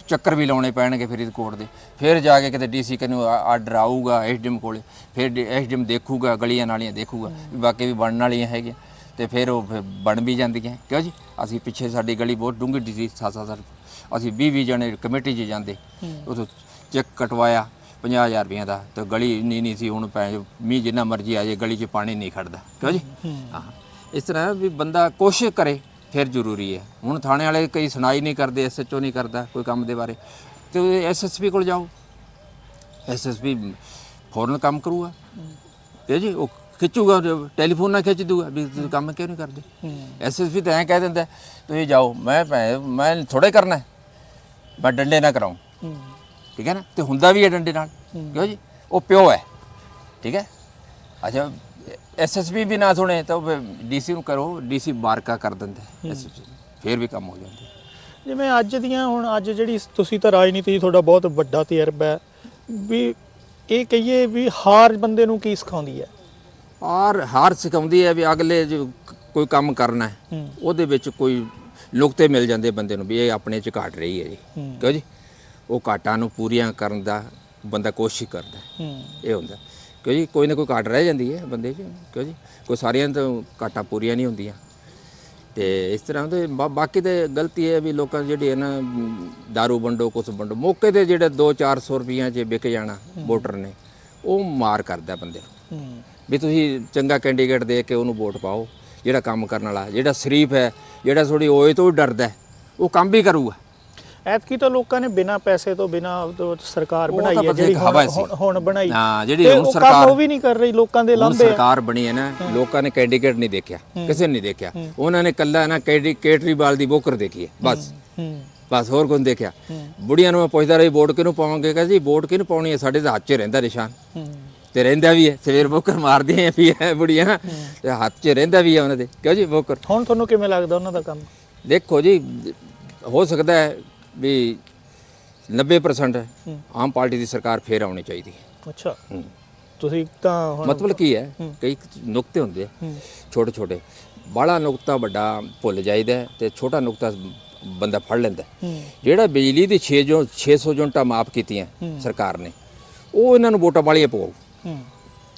ਚੱਕਰ ਵੀ ਲਾਉਣੇ ਪੈਣਗੇ ਫਰੀਦਕੋਟ ਦੇ। ਫਿਰ ਜਾ ਕੇ ਕਿਤੇ ਡੀਸੀ ਕਨੂੰ ਆਰਡਰ ਆਊਗਾ ਐਸਡੀਐਮ ਕੋਲੇ ਫਿਰ ਐਸਡੀਐਮ ਦੇਖੂਗਾ ਗਲੀਆਂ ਨਾਲੀਆਂ ਦੇਖੂਗਾ ਵਾਕਈ ਵੀ ਬਣਨ ਵਾਲੀਆਂ ਹੈਗੀਆਂ ਤੇ ਫਿਰ ਉਹ ਬਣ ਵੀ ਜਾਂਦੀਆਂ। ਕਿਉਂ ਜੀ? ਅਸੀਂ ਪਿੱਛੇ ਸਾਡੀ ਗਲੀ ਬਹੁਤ ਡੂੰਘੀ ਸੀ ਸੱਤ ਸੱਤ ਅਸੀਂ 20 20 ਜਣੇ ਕਮੇਟੀ 'ਚ ਜਾਂਦੇ। ਉਦੋਂ ਚੈੱਕ ਕਟਵਾਇਆ 50000 ਰੁਪਈਆਂ ਦਾ ਤੇ ਗਲੀ ਇੰਨੀ ਨਹੀਂ ਸੀ ਹੁਣ ਪੈ ਮੀਂਹ ਜਿੰਨਾ ਮਰਜ਼ੀ ਆ ਜੇ ਗਲੀ 'ਚ ਪਾਣੀ ਨਹੀਂ ਖੜਦਾ। ਕਿਉਂ ਜੀ? ਹਾਂ। ਇਸ ਤਰ੍ਹਾਂ ਵੀ ਬੰਦਾ ਕੋਸ਼ਿਸ਼ ਕਰੇ। ਫਿਰ ਜ਼ਰੂਰੀ ਹੈ। ਹੁਣ ਥਾਣੇ ਵਾਲੇ ਕਈ ਸੁਣਾਈ ਨਹੀਂ ਕਰਦੇ ਐਸਐਚਓ ਨਹੀਂ ਕਰਦਾ ਕੋਈ ਕੰਮ ਦੇ ਬਾਰੇ। ਤੇ ਐਸਐਸਪੀ ਕੋਲ ਜਾਓ। ਐਸਐਸਪੀ ਫੌਰਨ ਕੰਮ ਕਰੂਗਾ। ਤੇ ਜੀ ਉਹ ਖਿੱਚੂਗਾ ਟੈਲੀਫੋਨ ਨਾਲ ਖਿੱਚ ਦੂਗਾ ਵੀ ਤੁਸੀਂ ਕੰਮ ਕਿਉਂ ਨਹੀਂ ਕਰਦੇ? ਐਸਐਸਪੀ ਤਾਂ ਐਂ ਕਹਿ ਦਿੰਦਾ ਤੁਸੀਂ ਜਾਓ ਮੈਂ ਮੈਂ ਥੋੜੇ ਕਰਨਾ। ਮੈਂ ਡੰਡੇ ਨਾ ਕਰਾਉਂ ਠੀਕ ਹੈ ਨਾ? ਤੇ ਹੁੰਦਾ ਵੀ ਹੈ ਡੰਡੇ ਨਾਲ। ਕਿਉਂ ਜੀ? ਉਹ ਪਿਓ ਹੈ। ਠੀਕ ਹੈ? ਅੱਛਾ ਐਸਐਸਪੀ ਵੀ ਨਾ ਸੁਣੇ ਤਾਂ ਡੀਸੀ ਨੂੰ ਕਰੋ ਡੀਸੀ ਬਾਰਕਾ ਕਰ ਦਿੰਦਾ ਐਸਐਸਪੀ ਫੇਰ ਵੀ ਕੰਮ ਹੋ ਜਾਂਦਾ। ਜਿਵੇਂ ਅੱਜ ਦੀਆਂ ਹੁਣ ਅੱਜ ਜਿਹੜੀ ਤੁਸੀਂ ਤਾਂ ਰਾਜਨੀਤੀ ਤੁਹਾਡਾ ਬਹੁਤ ਵੱਡਾ ਤਜਰਬਾ ਹੈ ਵੀ ਇਹ ਕਹੀਏ ਵੀ ਹਾਰ ਬੰਦੇ ਨੂੰ ਕੀ ਸਿਖਾਉਂਦੀ ਹੈ? ਔਰ ਹਾਰ ਸਿਖਾਉਂਦੀ ਹੈ ਵੀ ਅਗਲੇ ਜੋ ਕੋਈ ਕੰਮ ਕਰਨਾ ਹੈ। ਉਹਦੇ ਵਿੱਚ ਕੋਈ ਨੁਕਤੇ ਮਿਲ ਜਾਂਦੇ ਬੰਦੇ ਨੂੰ ਵੀ ਇਹ ਆਪਣੇ ਚ ਘਾਟ ਰਹੀ ਹੈ ਜੀ। ਕਿਉਂ ਜੀ? ਉਹ ਘਾਟਾਂ ਨੂੰ ਪੂਰੀਆਂ ਕਰਨ ਦਾ ਬੰਦਾ ਕੋਸ਼ਿਸ਼ ਕਰਦਾ ਇਹ ਹੁੰਦਾ। ਕਿਉਂ ਜੀ ਕੋਈ ਨਾ ਕੋਈ ਘਾਟ ਰਹਿ ਜਾਂਦੀ ਹੈ ਬੰਦੇ 'ਚ ਕਿਉਂ ਜੀ? ਕੋਈ ਸਾਰੀਆਂ ਤਾਂ ਘਾਟਾਂ ਪੂਰੀਆਂ ਨਹੀਂ ਹੁੰਦੀਆਂ। ਤੇ ਇਸ ਤਰ੍ਹਾਂ ਦੇ ਬਾਕੀ ਤੇ ਗਲਤੀ ਹੈ ਵੀ ਲੋਕਾਂ ਜਿਹੜੀ ਹੈ ਨਾ दारू ਵੰਡੋ ਕੁਛ ਵੰਡੋ ਮੌਕੇ ਤੇ ਜਿਹੜੇ 2-400 ਰੁਪਈਆ 'ਚ ਵਿਕ ਜਾਣਾ ਵੋਟਰ ਨੇ ਉਹ ਮਾਰ ਕਰਦਾ ਬੰਦੇ ਨੂੰ। ਵੀ ਤੁਸੀਂ ਚੰਗਾ ਕੈਂਡੀਡੇਟ ਦੇ ਕੇ ਉਹਨੂੰ ਵੋਟ ਪਾਓ ਜਿਹੜਾ ਕੰਮ ਕਰਨ ਵਾਲਾ ਜਿਹੜਾ ਸ਼ਰੀਫ ਹੈ ਜਿਹੜਾ ਥੋੜੀ ਓਏ ਤੋਂ ਡਰਦਾ ਉਹ ਕੰਮ ਵੀ ਕਰੂਗਾ। ਐਤਕੀ ਤਾਂ ਲੋਕਾਂ ਨੇ ਬਿਨਾ ਪੈਸੇ ਤੋਂ ਬਿਨਾ ਸਰਕਾਰ ਬਣਾਈ ਹੈ ਜਿਹੜੀ ਹੁਣ ਬਣਾਈ। ਹਾਂ, ਜਿਹੜੀ ਹੁਣ ਸਰਕਾਰ- ਉਹ ਵੀ ਨਹੀਂ ਕਰ ਰਹੀ ਲੋਕਾਂ ਦੇ ਆ। ਸਰਕਾਰ ਬਣੀ ਹੈ ਨਾ ਲੋਕਾਂ ਨੇ ਕੈਂਡੀਡੇਟ ਨਹੀਂ ਦੇਖਿਆ ਕਿਸੇ ਨੇ ਨਹੀਂ ਦੇਖਿਆ। ਉਹਨਾਂ ਨੇ ਕੱਲਾ ਨਾ ਕੈਡੀ ਕੇਟਰੀਵਾਲ ਦੀ ਬੋਕਰ ਦੇਖੀ ਹੈ ਬਸ। ਬਸ ਹੋਰ ਕੋਈ ਨਹੀਂ ਦੇਖਿਆ। ਬੁੜੀਆਂ ਨੂੰ ਮੈਂ ਪੁੱਛਦਾ ਰਹੀ ਵੋਟ ਕਿਹਨੂੰ ਪਾਵਾਂਗੇ ਕਹਿੰਦੇ ਵੋਟ ਕਿਹਨੂੰ ਪਾਉਣੀ ਹੈ? ਸਾਡੇ ਤਾਂ ਹੱਥ 'ਚ ਰਹਿੰਦਾ ਨਿਸ਼ਾਨ। ਤੇ ਰਹਿੰਦਾ ਵੀ ਹੈ ਸਵੇਰ ਬੋਕਰ ਮਾਰਦੀਆਂ ਵੀ ਹੈ ਬੁੜੀਆਂ। ਤੇ ਹੱਥ 'ਚ ਰਹਿੰਦਾ ਵੀ ਹੈ ਉਹਨਾਂ ਦੇ। ਕਿਉਂ ਜੀ ਬੋਕਰ? ਹੁਣ ਤੁਹਾਨੂੰ ਕਿਵੇਂ ਲੱਗਦਾ ਉਹਨਾਂ ਦਾ ਕੰਮ? ਦੇਖੋ ਜੀ ਹੋ ਸਕਦਾ ਹੈ ਵੀ 90% ਆਮ ਪਾਰਟੀ ਦੀ ਸਰਕਾਰ ਫੇਰ ਆਉਣੀ ਚਾਹੀਦੀ ਹੈ। ਅੱਛਾ। ਹੂੰ। ਤੁਸੀਂ ਤਾਂ ਹੁਣ ਮਤਲਬ ਕੀ ਹੈ ਕਈ ਨੁਕਤੇ ਹੁੰਦੇ ਆ ਛੋਟੇ ਛੋਟੇ ਬੜਾ ਨੁਕਤਾ ਵੱਡਾ ਭੁੱਲ ਜਾਈਦਾ ਹੈ ਤੇ ਛੋਟਾ ਨੁਕਤਾ ਬੰਦਾ ਫੜ ਲੈਂਦਾ ਹੈ। ਹੂੰ। ਜਿਹੜਾ ਬਿਜਲੀ ਦੀ 6 ਜੋ 600 ਯੂਨਿਟਾਂ ਮਾਫ ਕੀਤੀਆਂ ਸਰਕਾਰ ਨੇ ਉਹ ਇਹਨਾਂ ਨੂੰ ਵੋਟਾਂ ਵਾਲੀਆਂ ਪਵਾਉ। ਹੂੰ।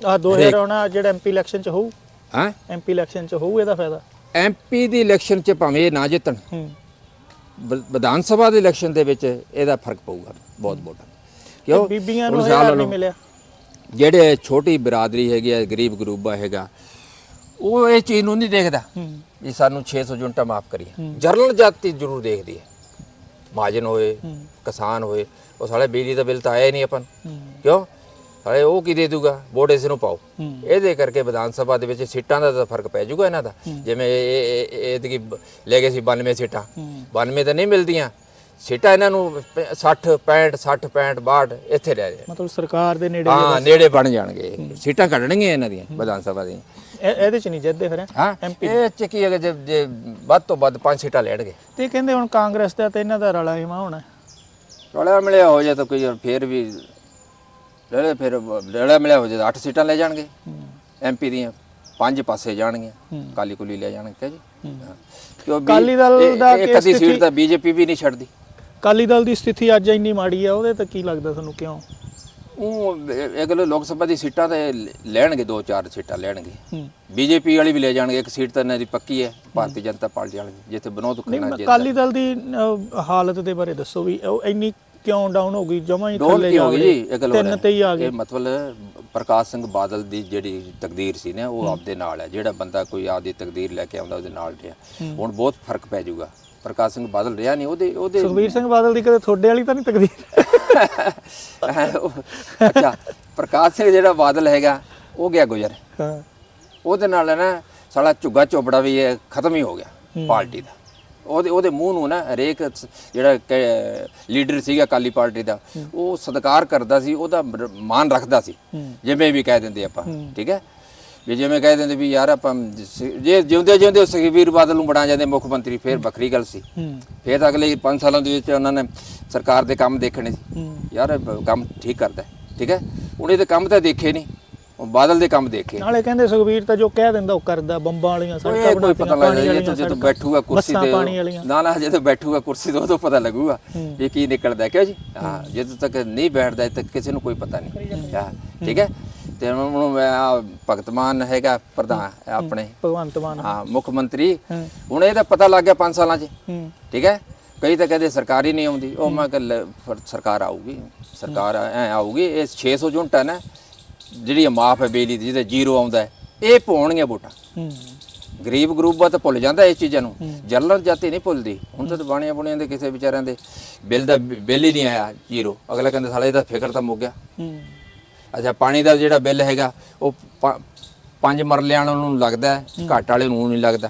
ਆ 2000 ਆਉਣਾ ਜਿਹੜਾ ਐਮਪੀ ਇਲੈਕਸ਼ਨ ਚ ਹੋਊ। ਹਾਂ? ਐਮਪੀ ਇਲੈਕਸ਼ਨ ਚ ਹੋਊ ਇਹਦਾ ਫਾਇਦਾ। ਐਮਪੀ ਦੀ ਇਲੈਕਸ਼ਨ 'ਚ ਭਾਵੇਂ ਇਹ ਨਾ ਜਿੱਤਣ। ਹੂੰ। ਵਿਧਾਨ ਸਭਾ ਦੇ ਇਲੈਕਸ਼ਨ ਦੇ ਵਿੱਚ ਇਹਦਾ ਫ਼ਰਕ ਪਊਗਾ ਬਹੁਤ ਵੱਡਾ ਕਿਉਂ? ਬੀਬੀਆਂ ਨੂੰ ਹਜ਼ਾਰ ਨਹੀਂ ਮਿਲਿਆ। ਜਿਹੜੇ ਛੋਟੀ ਬਰਾਦਰੀ ਹੈਗੀ ਹੈ ਗਰੀਬ ਗਰੂਬਾ ਹੈਗਾ ਉਹ ਇਹ ਚੀਜ਼ ਨੂੰ ਨਹੀਂ ਦੇਖਦਾ ਵੀ ਸਾਨੂੰ 600 ਯੂਨਿਟਾਂ ਮਾਫ ਕਰੀਏ। ਜਰਨਲ ਜਾਤੀ ਜ਼ਰੂਰ ਦੇਖਦੀ ਹੈ। ਮਹਾਜਨ ਹੋਏ ਕਿਸਾਨ ਹੋਏ ਉਹ ਸਾਲੇ ਬਿਜਲੀ ਦਾ ਬਿੱਲ ਤਾਂ ਆਇਆ ਹੀ ਨਹੀਂ ਆਪਾਂ ਕਿਉਂ? ਸਾਲੇ ਉਹ ਕੀ ਦੇ ਦੂਗਾ? ਵੋਟ ਇਸ ਨੂੰ ਪਾਓ। ਹੂੰ। ਇਹਦੇ ਕਰਕੇ ਵਿਧਾਨ ਸਭਾ ਦੇ ਵਿੱਚ ਸੀਟਾਂ ਦਾ ਤਾਂ ਫ਼ਰਕ ਪੈ ਜਾਊਗਾ ਇਹਨਾਂ ਦਾ। ਜਿਵੇਂ ਇਹ ਇਹ ਕੀ ਲੈ ਗਏ ਸੀ 92 ਸੀਟਾਂ। 92 ਤਾਂ ਨਹੀਂ ਮਿਲਦੀਆਂ। ਸੀਟਾਂ ਇਹਨਾਂ ਨੂੰ ਪ- 60 65 60 65 62 ਇੱਥੇ ਲੈ ਜਾਏ। ਮਤਲਬ ਸਰਕਾਰ ਦੇ ਨੇੜੇ ਹਾਂ ਨੇੜੇ ਬਣ ਜਾਣਗੇ। ਸੀਟਾਂ ਕੱਢਣਗੀਆਂ ਇਹਨਾਂ ਦੀਆਂ ਵਿਧਾਨ ਸਭਾ ਦੀਆਂ। ਇਹ- ਇਹਦੇ ਚ ਨਹੀਂ ਜਿੱਤਦੇ ਫਿਰ ਹੈਂ? ਹਾਂ MP ਇਹ ਚ ਕੀ ਹੈ ਜੇ ਜੇ ਵੱਧ ਤੋਂ ਵੱਧ ਪੰਜ ਸੀਟਾਂ ਲੈਣਗੇ। ਤੇ ਕਹਿੰਦੇ ਹੁਣ ਕਾਂਗਰਸ ਦਾ ਤੇ ਇਹਨਾਂ ਦਾ ਰਲਾ ਇਮਾ ਹੋਣਾ ਰਲਿਆ ਮਿਲਿਆ ਹੋ ਜਾਏ ਤਾਂ ਕੋਈ ਫੇਰ ਵੀ ਰਲੇ ਫਿਰ ਰਲਿਆ ਮਿਲਿਆ ਹੋ ਜਾਏ ਤਾਂ ਅੱਠ ਸੀਟਾਂ ਲੈ ਜਾਣਗੇ। ਐਮਪੀ ਦੀਆਂ ਪੰਜ ਪਾਸੇ ਜਾਣਗੀਆਂ। ਕਾਲੀ ਕੁਲੀ ਲੈ ਜਾਣਗੇ ਜੀ। ਕਿਉਂ ਵੀ ਅਕਾਲੀ ਦਲ ਦਾ ਕੇਸ ਕਦੀ ਸੀਟ ਤਾਂ ਬੀਜੇਪੀ ਵੀ ਨਹੀਂ ਛੱਡਦੀ। ਅਕਾਲੀ ਦਲ ਦੀ ਸਥਿਤੀ ਅੱਜ ਇੰਨੀ ਮਾੜੀ ਆ ਉਹਦੇ ਤੇ ਕੀ ਲੱਗਦਾ ਤੁਹਾਨੂੰ ਕਿਉਂ? ਉਹ ਇਹ ਗੱਲ ਲੋਕ ਸਭਾ ਦੀ ਸੀਟਾਂ ਤੇ ਲੈਣਗੇ ਦੋ ਚਾਰ ਸੀਟਾਂ ਲੈਣਗੇ। ਬੀਜੇਪੀ ਵਾਲੀ ਵੀ ਲੈ ਜਾਣਗੇ ਇੱਕ ਸੀਟ ਤਾਂ ਇਹਨਾਂ ਦੀ ਪੱਕੀ ਹੈ ਭਾਰਤੀ ਜਨਤਾ ਪਾਰਟੀ ਵਾਲੀ ਜਿੱਥੇ ਨਹੀਂ ਖੰਨਾ ਜੀ ਅਕਾਲੀ ਦਲ ਦੀ ਹਾਲਤ ਦੇ ਬਾਰੇ ਦੱਸੋ ਵੀ ਉਹ ਇੰਨੀ ਕਿਉਂ ਡਾਊਨ ਹੋ ਗਈ? ਜਮਾ ਹੀ ਡੋਲ ਥੱਲੇ ਕੀ ਹੋ ਗਈ ਵੜੇ। ਜੀ? ਇਹ ਗੱਲ ਤਿੰਨ ਤੇ ਹੀ ਆ ਗਏ। ਇਹ ਮਤਲਬ ਪ੍ਰਕਾਸ਼ ਸਿੰਘ ਬਾਦਲ ਦੀ ਜਿਹੜੀ ਤਕਦੀਰ ਸੀ ਨਾ ਉਹ ਆਪਦੇ ਨਾਲ ਹੈ। ਜਿਹੜਾ ਬੰਦਾ ਕੋਈ ਆਪਦੀ ਤਕਦੀਰ ਲੈ ਕੇ ਆਉਂਦਾ ਉਹਦੇ ਨਾਲ ਰਿਹਾ। ਹੁਣ ਬਹੁਤ ਫ਼ਰਕ ਪੈ ਜਾਊਗਾ। ਪ੍ਰਕਾਸ਼ ਸਿੰਘ ਬਾਦਲ ਰਿਹਾ ਨਹੀਂ ਉਹਦੇ ਉਹਦੇ ਸੁਖਬੀਰ ਸਿੰਘ ਬਾਦਲ ਦੀ ਕਦੇ ਤੁਹਾਡੇ ਵਾਲੀ ਤਾਂ ਨਹੀਂ ਤਕਦੀਰ? ਅੱਛਾ ਪ੍ਰਕਾਸ਼ ਸਿੰਘ ਜਿਹੜਾ ਬਾਦਲ ਹੈਗਾ ਉਹ ਗਿਆ ਗੁਜ਼ਰ। ਹਾਂ। ਉਹਦੇ ਨਾਲ ਨਾ ਸਾਲਾ ਝੁੱਗਾ ਚੋਬੜਾ ਵੀ ਇਹ ਖਤਮ ਹੀ ਹੋ ਗਿਆ ਪਾਰਟੀ ਦਾ। ਉਹਦੇ ਉਹਦੇ ਮੂੰਹ ਨੂੰ ਨਾ ਹਰੇਕ ਸ- ਜਿਹੜਾ ਲੀਡਰ ਸੀਗਾ ਅਕਾਲੀ ਪਾਰਟੀ ਦਾ ਉਹ ਸਤਿਕਾਰ ਕਰਦਾ ਸੀ ਉਹਦਾ ਰ- ਮਾਣ ਰੱਖਦਾ ਸੀ। ਜਿਵੇਂ ਵੀ ਕਹਿ ਦਿੰਦੇ ਆਪਾਂ ਠੀਕ ਹੈ? ਵੀ ਜਿਵੇਂ ਕਹਿ ਦਿੰਦੇ ਵੀ ਯਾਰ ਆਪਾਂ ਸ- ਜੇ ਜਿਉਂਦੇ ਜਿਉਂਦੇ ਸੁਖਬੀਰ ਬਾਦਲ ਨੂੰ ਬਣਾ ਜਾਂਦੇ ਮੁੱਖ ਮੰਤਰੀ ਫੇਰ ਵੱਖਰੀ ਗੱਲ ਸੀ। ਹੂੰ। ਫੇਰ ਤਾਂ ਅਗਲੇ 5 ਸਾਲਾਂ ਦੇ ਵਿੱਚ ਉਹਨਾਂ ਨੇ ਸਰਕਾਰ ਦੇ ਕੰਮ ਦੇਖਣੇ ਸੀ। ਹੂੰ। ਯਾਰ ਇਹ ਬ- ਕੰਮ ਠੀਕ ਕਰਦਾ ਹੈ, ਠੀਕ ਹੈ? ਉਹਨੇ ਤੇ ਕੰਮ ਤਾਂ ਦੇਖੇ ਨਹੀਂ। ਉਹ ਬਾਦਲ ਦੇ ਕੰਮ ਦੇਖੇ। ਨਾਲੇ ਕਹਿੰਦੇ ਸੁਖਬੀਰ ਤਾਂ ਜੋ ਕਹਿ ਦਿੰਦਾ ਉਹ ਕਰਦਾ ਬੰਬਾਂ ਵਾਲੀਆਂ ਸੜਕਾਂ ਇਹ ਕੋਈ ਪਤਾ ਲੱਗ ਪਾਣੀ ਜੇ ਵਾਲੀਆਂ ਜਦੋਂ ਸੜਕਾਂ ਬੈਠੂਗਾ ਕੁਰਸੀ ਤੇ ਨਾ ਨਾ ਜਦੋਂ ਬੈਠੂਗਾ ਕੁਰਸੀ ਤੇ ਉਦੋਂ ਪਤਾ ਲੱਗੂਗਾ ਵੀ ਕੀ ਨਿਕਲਦਾ ਕਿਉਂ ਜੀ? ਹਾਂ ਜਦੋਂ ਤੱਕ ਨਹੀਂ ਬੈਠਦਾ ਤੱਕ ਕਿਸੇ ਨੂੰ ਕੋਈ ਪਤਾ ਨਹੀਂ। ਹਾਂ ਠੀਕ ਹੈ? ਤੇ ਹੁਣ ਮੈਂ ਭਗਤ ਮਾਨ ਹੈਗਾ ਪ੍ਰਧਾਨ ਆਪਣੇ। ਭਗਵੰਤ ਮਾਨ। ਹਾਂ ਮੁੱਖ ਮੰਤਰੀ। ਹੁਣ ਇਹਦਾ ਪਤਾ ਲੱਗ ਗਿਆ 5 ਸਾਲਾਂ 'ਚ। ਠੀਕ ਹੈ? ਕਈ ਤਾਂ ਕਹਿੰਦੇ ਸਰਕਾਰ ਨਹੀਂ ਆਉਂਦੀ। ਉਹ ਮੈਂ ਕਿਹਾ ਲੈ, ਫਿਰ ਸਰਕਾਰ ਆਊਗੀ। ਸਰਕਾਰ ਐ ਆਊਗੀ ਇਹ 600 ਯੂਨਿਟ ਹੈ ਨਾ। ਜਿਹੜੀ ਮਾਫ ਹੈ ਬਿਜਲੀ ਦੀ ਜਿਹਦੇ ਜ਼ੀਰੋ ਆਉਂਦਾ ਹੈ ਇਹ ਪਾਉਣਗੀਆਂ ਵੋਟਾਂ। ਹੂੰ। ਗਰੀਬ ਗਰੂਬਾ ਤਾਂ ਭੁੱਲ ਜਾਂਦਾ ਇਸ ਚੀਜ਼ਾਂ ਨੂੰ। ਜਰਨਲ ਜਾਤੀ ਨਹੀਂ ਭੁੱਲਦੀ। ਹੁਣ ਤਾਂ ਬਾਣੀਆਂ ਬੁਣੀਆਂ ਦੇ ਕਿਸੇ ਵਿਚਾਰਿਆਂ ਦੇ ਬਿੱਲ ਦਾ ਬਿੱਲ ਹੀ ਨਹੀਂ ਆਇਆ ਜ਼ੀਰੋ। ਅਗਲਾ ਕਹਿੰਦੇ ਸਾਲੇ ਇਹਦਾ ਫਿਕਰ ਤਾਂ ਮੁੱਕ ਗਿਆ। ਹੂੰ। ਅੱਛਾ ਪਾਣੀ ਦਾ ਜਿਹੜਾ ਬਿੱਲ ਹੈਗਾ ਉਹ ਪ- ਪੰਜ ਮਰਲਿਆਂ ਨੂੰ ਲੱਗਦਾ ਹੈ, ਘੱਟ ਵਾਲੇ ਨੂੰ ਨਹੀਂ ਲੱਗਦਾ।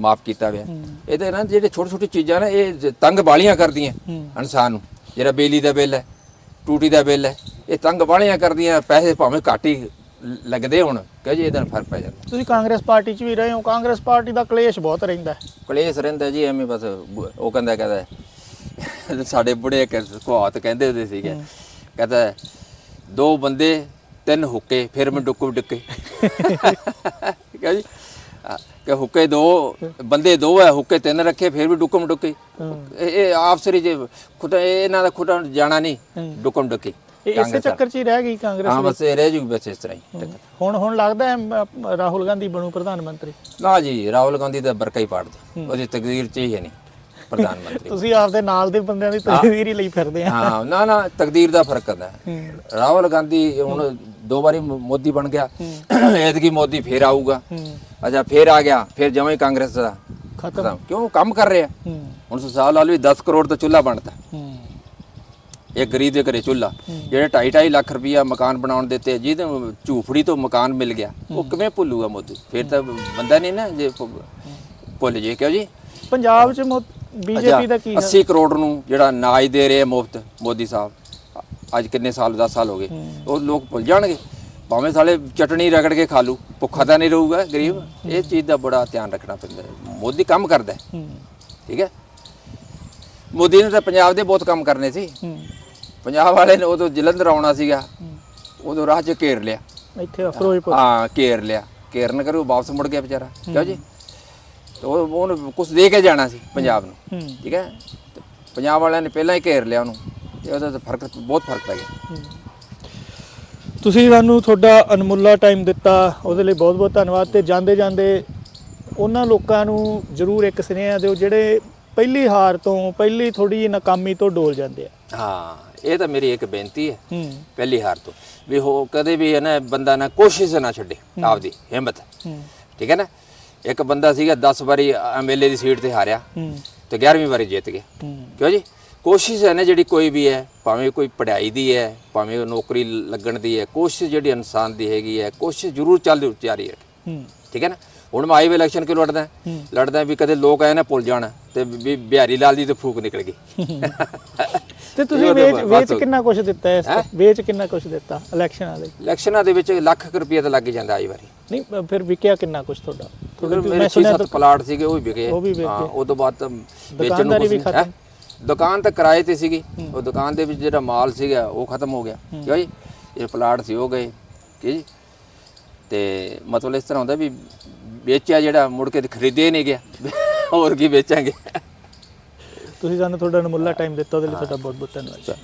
ਮਾਫ ਕੀਤਾ ਹੋਇਆ। ਇਹਦੇ ਨਾਲ ਜਿਹੜੇ ਛੋਟੇ ਛੋਟੇ ਚੀਜ਼ਾਂ ਨੇ ਇਹ ਜ- ਤੰਗ ਬਾਲੀਆਂ ਕਰਦੀਆਂ ਇਨਸਾਨ ਨੂੰ ਜਿਹੜਾ ਬਿਜਲੀ ਦਾ ਬਿੱਲ ਹੈ। ਟੂਟੀ ਦਾ ਬਿੱਲ ਹੈ। ਇਹ ਤੰਗ ਬਾਲੀਆਂ ਕਰਦੀਆਂ ਪੈਸੇ ਭਾਵੇਂ ਘੱਟ ਹੀ ਲੱਗਦੇ ਹੁਣ ਕਹੇ ਜੀ ਇਹਦਾ ਫ਼ਰਕ ਪੈ ਜਾਂਦਾ। ਤੁਸੀਂ ਕਾਂਗਰਸ ਪਾਰਟੀ 'ਚ ਵੀ ਰਹੇ ਹੋ ਕਾਂਗਰਸ ਪਾਰਟੀ ਦਾ ਕਲੇਸ਼ ਬਹੁਤ ਰਹਿੰਦਾ ਹੈ। ਕਲੇਸ਼ ਰਹਿੰਦਾ ਜੀ ਐਵੇਂ ਬਸ ਬ- ਉਹ ਕਹਿੰਦਾ ਕਹਿੰਦਾ ਸਾਡੇ ਬੁੜੇ ਇੱਕ ਕਹਿੰਦੇ ਹੁੰਦੇ ਸੀਗੇ। ਕਹਿੰਦਾ ਦੋ ਬੰਦੇ ਤਿੰਨ ਹੁੱਕੇ ਫਿਰ ਮੈਂ ਡੁੱਕੂ ਡੁੱਕੇ। ਕਹੇ ਜੀ ਕਿ ਹੁੱਕੇ ਦੋ ਬੰਦੇ ਦੋ ਹੈ ਹੁੱਕੇ ਤਿੰਨ ਰੱਖੇ ਫਿਰ ਵੀ ਡੁੱਕਮ ਡੁੱਕੇ। ਇਹ ਆਪਸਰੀ ਜੇ ਖੁਦ ਇਹਨਾਂ ਦਾ ਖੁਦ ਜਾਣਾ ਨਹੀਂ ਡੁੱਕਮ ਡੁੱਕੇ ਇਸੇ ਚੱਕਰ 'ਚ ਹੀ ਰਹਿ ਗਈ ਕਾਂਗਰਸ ਹਾਂ ਬਸ ਇਹ ਰਹਿ ਜੂ ਬਸ ਇਸ ਤਰ੍ਹਾਂ ਹੀ। ਹੁਣ ਹੁਣ ਲੱਗਦਾ ਹੈ ਰਾਹੁਲ ਗਾਂਧੀ ਬਣੂ ਪ੍ਰਧਾਨ ਮੰਤਰੀ। ਨਾ ਜੀ ਰਾਹੁਲ ਗਾਂਧੀ ਤਾਂ ਬਰਕਾ ਹੀ ਪਾੜਦਾ ਉਹਦੀ ਤਕਦੀਰ ਚ ਹੀ ਹੈ ਨਹੀਂ ਪ੍ਰਧਾਨ ਮੰਤਰੀ। ਤੁਸੀਂ ਆਪਦੇ ਨਾਲ ਦੇ ਬੰਦਿਆਂ ਦੀ ਤਸਵੀਰ ਹੀ ਲਈ ਫਿਰਦੇ ਆ। ਹਾਂ ਨਾ ਨਾ ਤਕਦੀਰ ਦਾ ਫ਼ਰਕ ਹੈ। ਰਾਹੁਲ ਗਾਂਧੀ ਹੁਣ ਦੋ ਵਾਰੀ ਮੋਦੀ ਬਣ ਗਿਆ। ਐਤਕੀ ਮੋਦੀ ਫੇਰ ਆਊਗਾ। ਅੱਛਾ ਫੇਰ ਆ ਗਿਆ ਫੇਰ ਜਮਾਂ ਹੀ ਕਾਂਗਰਸ ਦਾ। ਖਤਮ। ਕਿਉਂ? ਕੰਮ ਕਰ ਰਿਹਾ। ਹੁਣ ਸਾਲ ਵਾਲ ਵੀ 10 ਕਰੋੜ ਦਾ ਚੁੱਲਾ ਬਣਦਾ ਇਹ ਗਰੀਬ ਦੇ ਘਰੇ ਚੁੱਲਾ ਜਿਹੜੇ 2.5 ਲੱਖ ਰੁਪਇਆ ਮਕਾਨ ਬਣਾਉਣ ਦਿੱਤੇ ਜਿਹਦੇ ਝੂਫੜੀ ਤੋਂ ਮਕਾਨ ਮਿਲ ਗਿਆ ਉਹ ਕਿਵੇਂ ਭੁੱਲੂਗਾ ਮੋਦੀ? ਫੇਰ ਤਾਂ ਬੰਦਾ ਨਹੀਂ ਨਾ ਜੇ ਭੁੱਲ ਜੇ ਕਿਉਂ ਜੀ? ਪੰਜਾਬ 'ਚ ਬੀਜੇਪੀ ਦਾ ਕੀ ਹੈ 80 ਕਰੋੜ ਨੂੰ ਜਿਹੜਾ ਅਨਾਜ ਦੇ ਰਹੇ ਮੁਫਤ ਮੋਦੀ ਸਾਹਿਬ। ਅੱਜ ਕਿੰਨੇ ਸਾਲ 10 ਸਾਲ ਹੋ ਗਏ। ਉਹ ਲੋਕ ਭੁੱਲ ਜਾਣਗੇ। ਭਾਵੇਂ ਸਾਲੇ ਚਟਣੀ ਰਗੜ ਕੇ ਖਾ ਲੂ ਭੁੱਖਾ ਤਾਂ ਨਹੀਂ ਰਹੂਗਾ ਗਰੀਬ। ਇਹ ਚੀਜ਼ ਦਾ ਬੜਾ ਧਿਆਨ ਰੱਖਣਾ ਪੈਂਦਾ ਮੋਦੀ ਕੰਮ ਕਰਦਾ ਠੀਕ ਹੈ? ਮੋਦੀ ਨੇ ਤਾਂ ਪੰਜਾਬ ਦੇ ਬਹੁਤ ਕੰਮ ਕਰਨੇ ਸੀ। ਪੰਜਾਬ ਵਾਲੇ ਨੇ ਉਦੋਂ ਜਲੰਧਰ ਆਉਣਾ ਸੀਗਾ। ਉਦੋਂ ਰਾਹ 'ਚ ਘੇਰ ਲਿਆ। ਇੱਥੇ ਫਿਰੋਜ਼ਪੁਰ। ਹਾਂ ਘੇਰ ਲਿਆ। ਘੇਰਨ ਕਰੂ ਵਾਪਸ ਮੁੜ ਗਿਆ ਵਿਚਾਰਾ। ਕਿਉਂ ਜੀ? ਉਹ ਉਹਨੂੰ ਕੁਝ ਦੇ ਕੇ ਜਾਣਾ ਸੀ ਪੰਜਾਬ ਨੂੰ। ਠੀਕ ਹੈ? ਪੰਜਾਬ ਵਾਲਿਆਂ ਨੇ ਪਹਿਲਾਂ ਹੀ ਘੇਰ ਲਿਆ ਉਹਨੂੰ। ਤੇ ਉਹਦਾ ਤਾਂ ਫ਼ਰਕ ਬਹੁਤ ਫ਼ਰਕ ਪੈ ਗਿਆ। ਤੁਸੀਂ ਸਾਨੂੰ ਤੁਹਾਡਾ ਅਨਮੁੱਲਾ ਟਾਈਮ ਦਿੱਤਾ ਉਹਦੇ ਲਈ ਬਹੁਤ ਬਹੁਤ ਧੰਨਵਾਦ ਤੇ ਜਾਂਦੇ ਜਾਂਦੇ ਉਹਨਾਂ ਲੋਕਾਂ ਨੂੰ ਜ਼ਰੂਰ ਇੱਕ ਸੁਨੇਹਾ ਦਿਓ ਜਿਹੜੇ ਪਹਿਲੀ ਹਾਰ ਤੋਂ ਪਹਿਲੀ ਥੋੜੀ ਜਿਹੀ ਨਾਕਾਮੀ ਤੋਂ ਡੋਲ ਜਾਂਦੇ ਆ। ਹਾਂ ਇਹ ਤਾਂ ਮੇਰੀ ਇੱਕ ਬੇਨਤੀ ਹੈ ਹੂੰ। ਪਹਿਲੀ ਹਾਰ ਤੋਂ। ਵੀ ਹੋ ਕਦੇ ਵੀ ਹੈ ਨਾ ਬੰਦਾ ਨਾ ਕੋਸ਼ਿਸ਼ ਨਾ ਛੱਡੇ ਆਪਦੀ ਹਿੰਮਤ। ਹੂੰ। ਠੀਕ ਹੈ ਨਾ? ਇੱਕ ਬੰਦਾ ਸੀਗਾ 10 ਵਾਰੀ ਐਮਐਲਏ ਦੀ ਸੀਟ ਤੇ ਹਾਰਿਆ ਹੂੰ। ਤੇ 11ਵੀਂ ਵਾਰੀ ਜਿੱਤ ਗਿਆ। ਹੂੰ। ਕਿਉਂ ਜੀ? ਕੋਸ਼ਿਸ਼ ਹੈ ਨਾ ਜਿਹੜੀ ਕੋਈ ਵੀ ਹੈ ਭਾਵੇਂ ਕੋਈ ਪੜ੍ਹਾਈ ਦੀ ਹੈ ਭਾਵੇਂ ਉਹ ਨੌਕਰੀ ਲੱਗਣ ਦੀ ਹੈ ਕੋਸ਼ਿਸ਼ ਜਿਹੜੀ ਇਨਸਾਨ ਦੀ ਹੈਗੀ ਹੈ ਕੋਸ਼ਿਸ਼ ਜ਼ਰੂਰ ਚੱਲ ਜਾਰੀ ਹੂੰ। ਠੀਕ ਹੈ ਨਾ? ਹੁਣ ਮੈਂ ਆਈ ਇਲੈਕਸ਼ਨ ਕਿਉਂ ਲੜਦਾ? ਲੜਦਾ ਵੀ ਕਦੇ ਲੋਕ ਆਏ ਨਾ ਭੁੱਲ ਜਾਣ ਤੇ ਵੀ ਬਿਹਾਰੀ ਲਾਲ ਦੀ ਤਾਂ ਫੂਕ ਨਿਕਲ ਗਈ। ਤੇ ਤੁਸੀਂ ਵੇਚ ਵੇਚ ਕਿੰਨਾ ਕੁਝ ਦਿੱਤਾ ਇਸ? ਵੇਚ ਕਿੰਨਾ ਕੁਝ ਦਿੱਤਾ ਇਲੈਕਸ਼ਨਾਂ ਦੇ? ਇਲੈਕਸ਼ਨਾਂ ਦੇ ਵਿੱਚ ਲੱਖ ਰੁਪਈਆ ਤਾਂ ਲੱਗ ਜਾਂਦਾ ਆਈ ਵਾਰੀ। ਨਹੀਂ ਫਿਰ ਵਿਕਿਆ ਕਿੰਨਾ ਕੁਝ ਤੁਹਾਡਾ? ਮੇਰੇ ਸੁਣਿਆ 6-7 ਪਲਾਟ ਸੀਗੇ ਉਹ ਵੀ ਵਿਕੇ। ਹਾਂ। ਉਹ ਤੋਂ ਬਾਅਦ ਵੇਚਣ ਨੂੰ ਕੁਛ ਵੀ ਨਹੀਂ। ਹੈਂ? ਦੁਕਾਨ ਤਾਂ ਕਿਰਾਏ ਤੇ ਸੀਗੀ ਉਹ ਦੁਕਾਨ ਦੇ ਵਿੱਚ ਜਿਹੜਾ ਮਾਲ ਸੀਗਾ ਉਹ ਖਤਮ ਹੋ ਗਿਆ। ਕਿਉਂ ਜੀ? ਇਹ ਪਲਾਟ ਸੀ ਉਹ ਗਏ। ਕੀ ਜੀ? ਤੇ ਮਤਲਬ ਇਸ ਤਰ੍ਹਾਂ ਹੁੰਦਾ ਵੀ ਵੇਚਿਆ ਜਿਹੜਾ ਮੁੜ ਕੇ ਖਰੀਦੇ ਨਹੀਂ ਗਿਆ। ਹੋਰ ਕੀ ਵੇਚਾਂਗੇ? ਤੁਸੀਂ ਸਾਨੂੰ ਤੁਹਾਡਾ ਅਨਮੁੱਲਾ ਟਾਈਮ ਦਿੱਤਾ ਉਹਦੇ ਲਈ ਤੁਹਾਡਾ ਬਹੁਤ ਬਹੁਤ ਧੰਨਵਾਦ